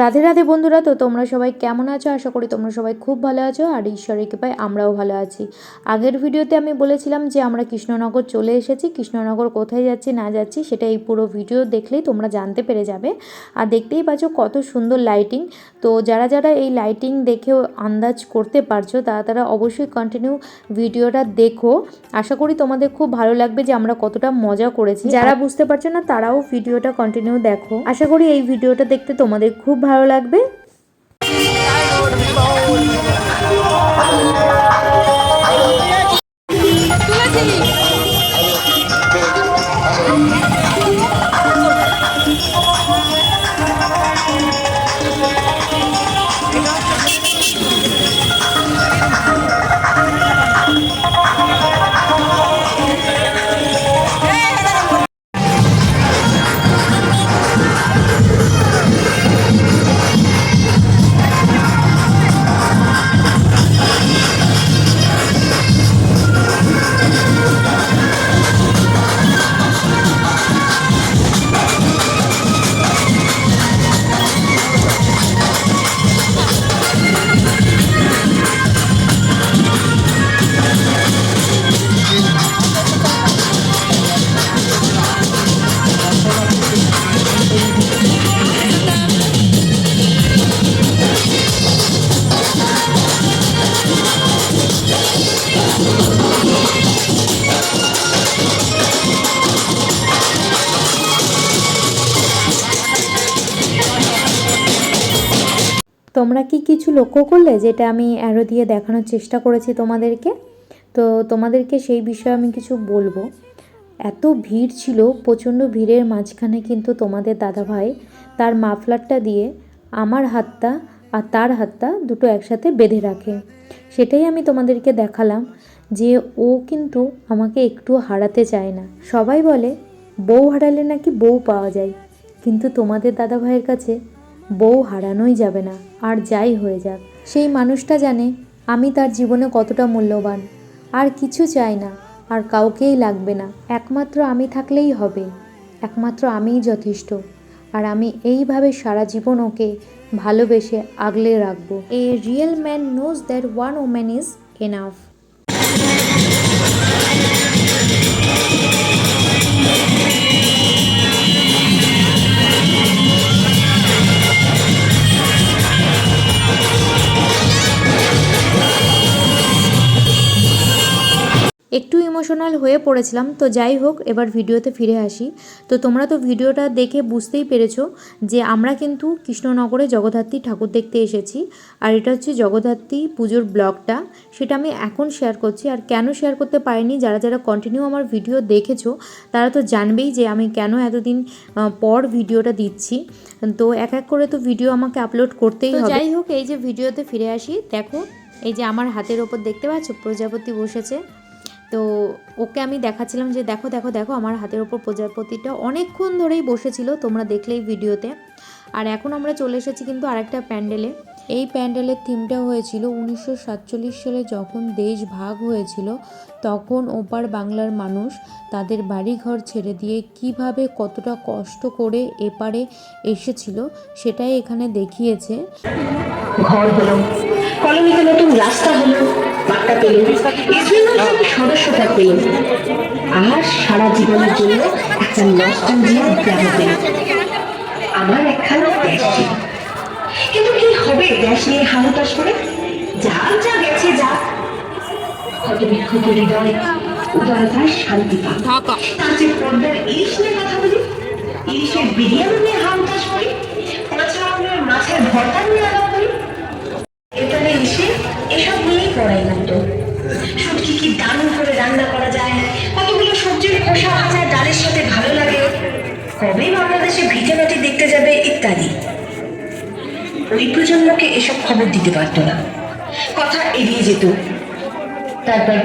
রাধে রাধে বন্ধুরা, তো তোমরা সবাই কেমন আছো? আশা করি তোমরা সবাই খুব ভালো আছো আর ঈশ্বরের কৃপায় আমরাও ভালো আছি। আগের ভিডিওতে আমি বলেছিলাম যে আমরা কৃষ্ণনগর চলে এসেছি, কৃষ্ণনগর কোথায় যাচ্ছি, না যাচ্ছি, সেটা এই পুরো ভিডিও দেখলেই তোমরা জানতে পেরে যাবে। আর দেখতেই পাচ্ছ কত সুন্দর লাইটিং তো যারা যারা এই লাইটিং দেখেও আন্দাজ করতে পারছ তারা তারা অবশ্যই কন্টিনিউ ভিডিওটা দেখো। আশা করি তোমাদের খুব ভালো লাগবে যে আমরা কতটা মজা করেছি। যারা বুঝতে পারছ না, তারাও ভিডিওটা কন্টিনিউ দেখো। আশা করি এই ভিডিওটা দেখতে তোমাদের খুব ভালো লাগবে? তোমরা কি কিছু লক্ষ্য করলে যেটা আমি অ্যারো দিয়ে দেখানোর চেষ্টা করেছি তোমাদেরকে? তো তোমাদেরকে সেই বিষয়ে আমি কিছু বলব। এত ভিড় ছিল, প্রচণ্ড ভিড়ের মাঝখানে কিন্তু তোমাদের দাদাভাই তার মাফলারটা দিয়ে আমার হাতটা আর তার হাতটা দুটো একসাথে বেঁধে রাখে। সেটাই আমি তোমাদেরকে দেখালাম যে ও কিন্তু আমাকে একটু হারাতে চায় না। সবাই বলে, বউ হারালে নাকি বউ পাওয়া যায়? কিন্তু তোমাদের দাদাভাইয়ের কাছে বউ হারানোই যাবে না, আর যাই হয়ে যাক। সেই মানুষটা জানে, আমি তার জীবনে কতটা মূল্যবান। আর কিছু চাই না, আর কাউকেই লাগবে না। একমাত্র আমি থাকলেই হবে, একমাত্র আমিই যথেষ্ট। আর আমি এইভাবে সারা জীবন ওকে ভালোবেসে আগলে রাখব। A real man knows that one woman is enough একটু ইমোশনাল হয়ে পড়েছিলাম। তো যাই হোক এবার ভিডিওতে ফিরে আসি। তো তোমরা তো ভিডিওটা দেখে বুঝতেই পেরেছ যে আমরা কিন্তু কৃষ্ণনগরে জগদ্ধাত্রী ঠাকুর দেখতে এসেছি। আর এটা হচ্ছে জগদ্ধাত্রী পুজোর ব্লগটা। সেটা আমি এখন শেয়ার করছি। আর কেন শেয়ার করতে পারিনি যারা যারা কন্টিনিউ আমার ভিডিও দেখেছ তারা তো জানবেই যে আমি কেন এতদিন পর ভিডিওটা দিচ্ছি। তো এক এক করে তো ভিডিও আমাকে আপলোড করতেই হবে। যাই হোক এই যে ভিডিওতে ফিরে আসি। দেখো এই যে আমার হাতের ওপর দেখতে পাচ্ছ প্রজাপতি বসেছে। তো ওকে আমি দেখাচ্ছিলাম যে দেখো দেখো দেখো, আমার হাতের ওপর প্রজাপতিটা অনেকক্ষণ ধরেই বসেছিল, তোমরা দেখলেই ভিডিওতে। আর এখন আমরা চলে এসেছি কিন্তু আরেকটা প্যান্ডেলে। এই প্যান্ডেলের থিমটা হয়েছিল উনিশশো সাতচল্লিশ সালে যখন দেশ ভাগ হয়েছিল, তখন ওপার বাংলার মানুষ তাদের বাড়িঘর ছেড়ে দিয়ে কীভাবে কতটা কষ্ট করে এপারে এসেছিল সেটাই এখানে দেখিয়েছে। ঘর হলো নতুন রাস্তা হলো বার্তা পেল এজন্য সদস্যতা পেল। আর সারা জীবনের জন্য একটা নস্টালজিয়ার গ্রাম পেল। আমার একখানা দেশ ছিল। কিন্তু কি হবে দেশ নিয়ে হাহুতাশ করে যা যা গেছে যা। কত বিক্ষুব্ধ হৃদয় উদারতার শান্তি পাক তার যে পর্দার ইলিশ নিয়ে কথা বলি ইলিশের বিরিয়ানি নিয়ে হাহুতাশ করি মাছের আপনার মাছের ভর্তা নিয়ে আলাপ করি এখানে এসে এসব নিয়েই পড়াই লাগতো শুটকি কি দারুণ করে রান্না করা যায় কতগুলো সবজির খোসা ভাজা ডালের সাথে ভালো লাগে কবে বাংলাদেশে ভিটে মাটি দেখতে যাবে ইত্যাদি। ওই প্রজন্মকে এসব খবর দিতে পারতো না। কথা এড়িয়ে যেত। তারপর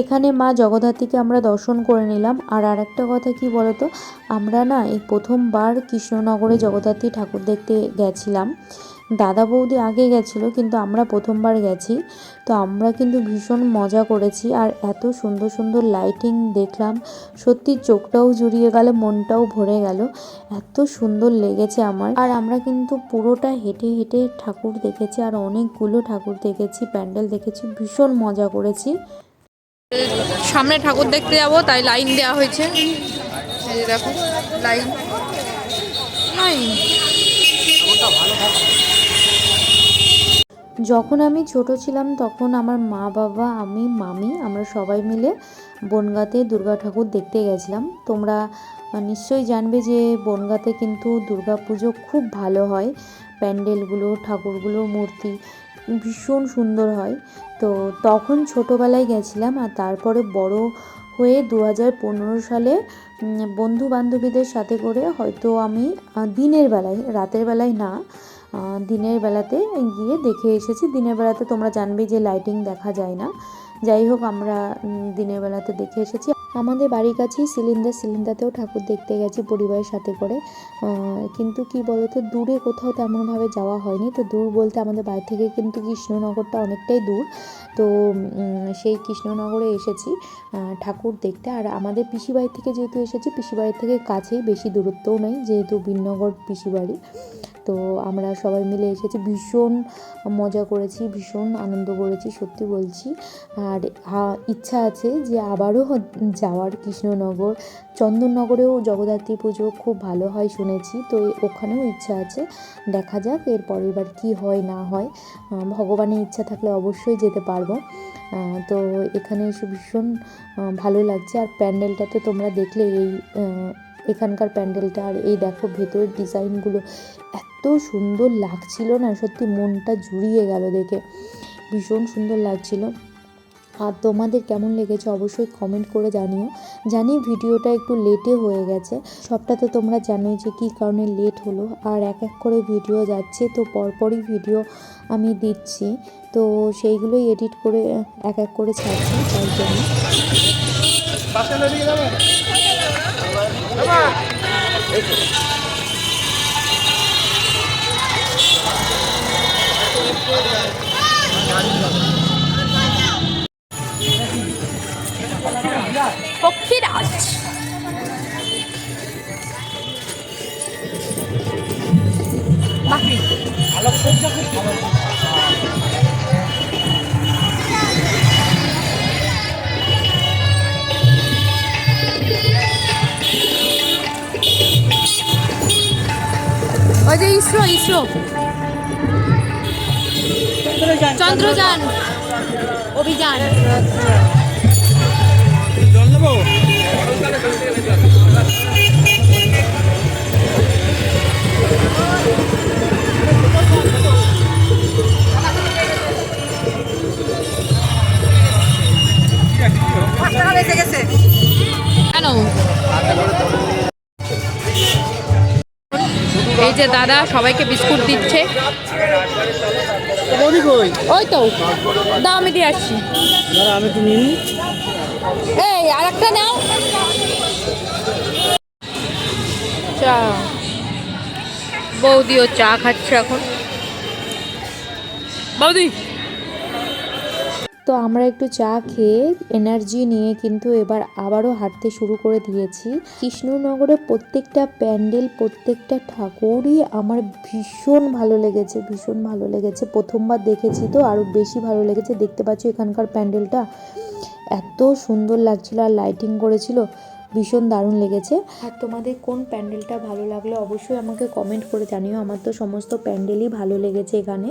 এখানে মা জগদ্ধাত্রীকে আমরা দর্শন করে নিলাম। আর আরেকটা কথা কি বলতো? আমরা না এই প্রথমবার কৃষ্ণনগরে জগদ্ধাত্রী ঠাকুর দেখতে গেছিলাম। দাদা বৌদি আগে গেছিল, কিন্তু আমরা প্রথমবার গেছি। তো আমরা কিন্তু ভীষণ মজা করেছি আর এত সুন্দর সুন্দর লাইটিং দেখলাম। সত্যি চোখটাও জুড়িয়ে গেল, মনটাও ভরে গেল। এত সুন্দর লেগেছে আমার। আর আমরা কিন্তু পুরোটা হেঁটে হেঁটে ঠাকুর দেখেছি আর অনেকগুলো ঠাকুর দেখেছি, প্যান্ডেল দেখেছি, ভীষণ মজা করেছি। সামনে ঠাকুর দেখতে যাব, তাই লাইন দেওয়া হয়েছে। দেখো লাইন লাইন যখন আমি ছোট ছিলাম তখন আমার মা, বাবা, আমি, মামি আমরা সবাই মিলে বনগাঁতে দুর্গা ঠাকুর দেখতে গেছিলাম। তোমরা নিশ্চয়ই জানবে যে বনগাঁতে কিন্তু দুর্গা পুজো খুব ভালো হয়। প্যান্ডেলগুলো ঠাকুরগুলো মূর্তি ভীষণ সুন্দর হয়। তো তখন ছোটোবেলায় গেছিলাম আর তারপরে বড় হয়ে দু হাজার পনেরো সালে বন্ধু বান্ধবীদের সাথে করে হয়তো আমি দিনের বেলায়, রাতের বেলায় না দিনের বেলাতে গিয়ে দেখে এসেছি। দিনের বেলাতে তোমরা জানবে যে লাইটিং দেখা যায় না। যাই হোক, আমরা দিনের বেলাতে দেখে এসেছি। আমাদের বাড়ির কাছেই সিলিন্ডার সিলিন্ডারতেও ঠাকুর দেখতে গেছি পরিবারের সাথে করে। কিন্তু কি বলতো, দূরে কোথাও তেমনভাবে যাওয়া হয়নি। তো দূর বলতে আমাদের বাড়ি থেকে কিন্তু কৃষ্ণনগরটা অনেকটাই দূর। তো সেই কৃষ্ণনগরে এসেছি ঠাকুর দেখতে। আর আমাদের পিসি বাড়ি থেকে যেহেতু এসেছি পিসি বাড়ি থেকে কাছেই, বেশি দূরত্বও নেই, যেহেতু বিনগর পিসি বাড়ি তো আমরা সবাই মিলে এসেছি। ভীষণ মজা করেছি, ভীষণ আনন্দ করেছি, সত্যি বলছি। আর ইচ্ছা আছে যে আবারও যাওয়ার কৃষ্ণনগর। চন্দননগরেও জগদ্ধাত্রী পুজো খুব ভালো হয় শুনেছি, তো ওখানেও ইচ্ছা আছে। দেখা যাক এর পরের বার কী হয়, না হয়। ভগবানের ইচ্ছা থাকলে অবশ্যই যেতে পারব। তো এখানে এসে ভীষণ ভালো লাগছে। আর প্যান্ডেলটা তো তোমরা দেখলে, এই এখানকার প্যান্ডেলটা আর এই দেখো ভেতরের ডিজাইনগুলো এত সুন্দর লাগছিল না, সত্যি মনটা জুড়িয়ে গেল দেখে। ভীষণ সুন্দর লাগছিল। আর তোমাদের কেমন লেগেছে অবশ্যই কমেন্ট করে জানিও। জানি ভিডিওটা একটু লেটে হয়ে গেছে। সবটা তো তোমরা জানোই যে কী কারণে লেট হলো। আর এক এক করে ভিডিও যাচ্ছে, তো পরপরই ভিডিও আমি দিচ্ছি। তো সেইগুলোই এডিট করে, এক এক করে ছাড়ছি, তাই জন্য। পক্ষীরাজ যে ইসরো ইসরো। চন্দ্রযান অভিযান। যে দাদা সবাইকে বিস্কুট দিচ্ছে। ওই তো, দাও আমি দিয়ে আসছি। এই আর একটা নাও। চা। বৌদিও চা খাচ্ছে এখন। বৌদি তো আমরা একটু চা খেয়ে এনার্জি নিয়ে কিন্তু এবার আবারও হাঁটতে শুরু করে দিয়েছি। কৃষ্ণনগরে প্রত্যেকটা প্যান্ডেল, প্রত্যেকটা ঠাকুরই আমার ভীষণ ভালো লেগেছে, ভীষণ ভালো লেগেছে। প্রথমবার দেখেছি তো, আরও বেশি ভালো লেগেছে। দেখতে পাচ্ছ এখানকার প্যান্ডেলটা। এত সুন্দর লাগছিল আর লাইটিং করেছিল, ভীষণ দারুণ লেগেছে। আর তোমাদের কোন প্যান্ডেলটা ভালো লাগল অবশ্যই আমাকে কমেন্ট করে জানিও। আমার তো সমস্ত প্যান্ডেলই ভালো লেগেছে এখানে।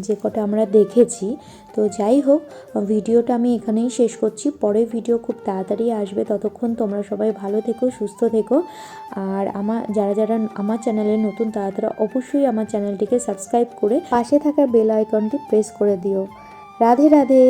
যে কটা আমরা দেখেছি। তো যাই হোক, ভিডিওটা আমি এখানেই শেষ করছি। পরের ভিডিও খুব তাড়াতাড়ি আসবে। ততক্ষণ তোমরা সবাই ভালো থেকো, সুস্থ থেকো। আর আমার, যারা যারা আমার চ্যানেলে নতুন, তারা তারা অবশ্যই আমার চ্যানেলটিকে সাবস্ক্রাইব করে পাশে থাকা বেল আইকনটি প্রেস করে দিও। রাধে রাধে।